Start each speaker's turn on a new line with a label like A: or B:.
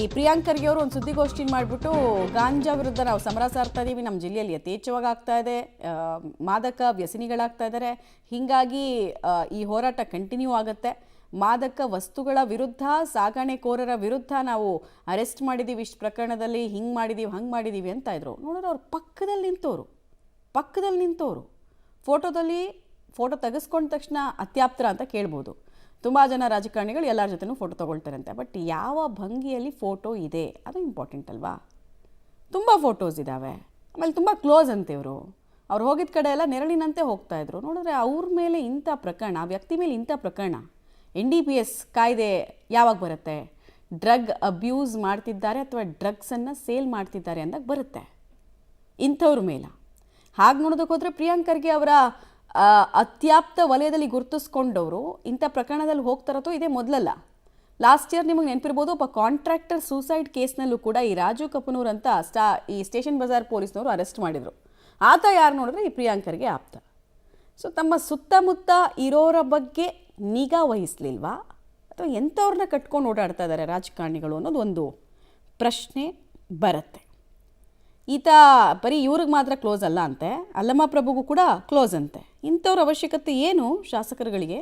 A: ಈ ಪ್ರಿಯಾಂಕ್ ಖರ್ಗೆ ಅವರು ಒಂದು ಸುದ್ದಿಗೋಷ್ಠಿ ಮಾಡಿಬಿಟ್ಟು, ಗಾಂಜಾ ವಿರುದ್ಧ ನಾವು ಸಮರ ಸಾರ್ತಾ ಇದ್ದೀವಿ ನಮ್ಮ ಜಿಲ್ಲೆಯಲ್ಲಿ ಯಥೇಚ್ಛವಾಗಿ ಆಗ್ತಾ ಇದೆ ಮಾದಕ ವ್ಯಸನಿಗಳಾಗ್ತಾ ಇದ್ದಾರೆ ಹೀಗಾಗಿ ಈ ಹೋರಾಟ ಕಂಟಿನ್ಯೂ ಆಗುತ್ತೆ. ಮಾದಕ ವಸ್ತುಗಳ ವಿರುದ್ಧ, ಸಾಗಣೆಕೋರರ ವಿರುದ್ಧ ನಾವು ಅರೆಸ್ಟ್ ಮಾಡಿದ್ದೀವಿ ಇಷ್ಟು ಪ್ರಕರಣದಲ್ಲಿ ಹಿಂಗೆ ಮಾಡಿದ್ದೀವಿ ಹಂಗೆ ಮಾಡಿದ್ದೀವಿ ಅಂತ ಇದ್ರು. ನೋಡಿದ್ರೆ ಅವ್ರು ಪಕ್ಕದಲ್ಲಿ ನಿಂತವರು. ಪಕ್ಕದಲ್ಲಿ ನಿಂತವರು. ಫೋಟೋದಲ್ಲಿ, ಫೋಟೋ ತೆಗೆಸ್ಕೊಂಡ ತಕ್ಷಣ ಅತ್ಯಾಪ್ತರ ಅಂತ ಕೇಳ್ಬೋದು. ತುಂಬ ಜನ ರಾಜಕಾರಣಿಗಳು ಎಲ್ಲರ ಜೊತೆನೂ ಫೋಟೋ ತೊಗೊಳ್ತಾರಂತೆ. ಬಟ್ ಯಾವ ಭಂಗಿಯಲ್ಲಿ ಫೋಟೋ ಇದೆ? ಅದು ಇಂಪಾರ್ಟೆಂಟ್ ಅಲ್ವಾ? ತುಂಬ ಫೋಟೋಸ್ ಇದ್ದಾವೆ ಆಮೇಲೆ ತುಂಬ ಕ್ಲೋಸ್ ಅಂತೆ ಇವರು. ಅವ್ರು ಹೋಗಿದ್ದ ಕಡೆ ಎಲ್ಲ ನೆರಳಿನಂತೆ ಹೋಗ್ತಾ ಇದ್ರು. ನೋಡಿದ್ರೆ ಅವ್ರ ಮೇಲೆ ಇಂಥ ಪ್ರಕರಣ ವ್ಯಕ್ತಿ ಮೇಲೆ ಇಂಥ ಪ್ರಕರಣ ಎನ್ ಡಿ ಪಿ ಎಸ್ ಕಾಯ್ದೆ ಯಾವಾಗ ಬರುತ್ತೆ? ಡ್ರಗ್ ಅಬ್ಯೂಸ್ ಮಾಡ್ತಿದ್ದಾರೆ ಅಥವಾ ಡ್ರಗ್ಸನ್ನು ಸೇಲ್ ಮಾಡ್ತಿದ್ದಾರೆ ಅಂದಾಗ ಬರುತ್ತೆ. ಇಂಥವ್ರ ಮೇಲೆ. ಹಾಗೆ ನೋಡೋದಕ್ಕೆ ಹೋದರೆ ಪ್ರಿಯಾಂಕರ್ಗೆ ಅವರ ಅತ್ಯಾಪ್ತ ವಲಯದಲ್ಲಿ ಗುರುತಿಸ್ಕೊಂಡವರು ಇಂಥ ಪ್ರಕರಣದಲ್ಲಿ ಹೋಗ್ತಾರತ್ತೋ ಇದೇ ಮೊದಲಲ್ಲ. ಲಾಸ್ಟ್ ಇಯರ್ ನಿಮಗೆ ನೆನಪಿರ್ಬೋದು, ಒಬ್ಬ ಕಾಂಟ್ರಾಕ್ಟರ್ ಸೂಸೈಡ್ ಕೇಸ್ನಲ್ಲೂ ಕೂಡ ಈ ರಾಜು ಕಪನೂರ್ ಅಂತ ಸ್ಟಾ, ಈ ಸ್ಟೇಷನ್ ಬಜಾರ್ ಪೊಲೀಸ್ನವರು ಅರೆಸ್ಟ್ ಮಾಡಿದರು. ಆತ ಯಾರು ನೋಡಿದ್ರೆ ಈ ಪ್ರಿಯಾಂಕರ್ಗೆ ಆಪ್ತ. ಸೊ ತಮ್ಮ ಸುತ್ತಮುತ್ತ ಇರೋರ ಬಗ್ಗೆ ನಿಗಾ ವಹಿಸ್ಲಿಲ್ವಾ? ಅಥವಾ ಎಂಥವ್ರನ್ನ ಕಟ್ಕೊಂಡು ಓಡಾಡ್ತಾ ಇದ್ದಾರೆ ರಾಜಕಾರಣಿಗಳು ಅನ್ನೋದು ಒಂದು ಪ್ರಶ್ನೆ ಬರುತ್ತೆ. ಈತ ಬರೀ ಇವ್ರಿಗೆ ಮಾತ್ರ ಕ್ಲೋಸ್ ಅಲ್ಲ ಅಂತೆ, ಅಲ್ಲಮ್ಮ ಪ್ರಭುಗೂ ಕೂಡ ಕ್ಲೋಸ್ ಅಂತೆ. ಇಂಥವ್ರ ಅವಶ್ಯಕತೆ ಏನು ಶಾಸಕರುಗಳಿಗೆ?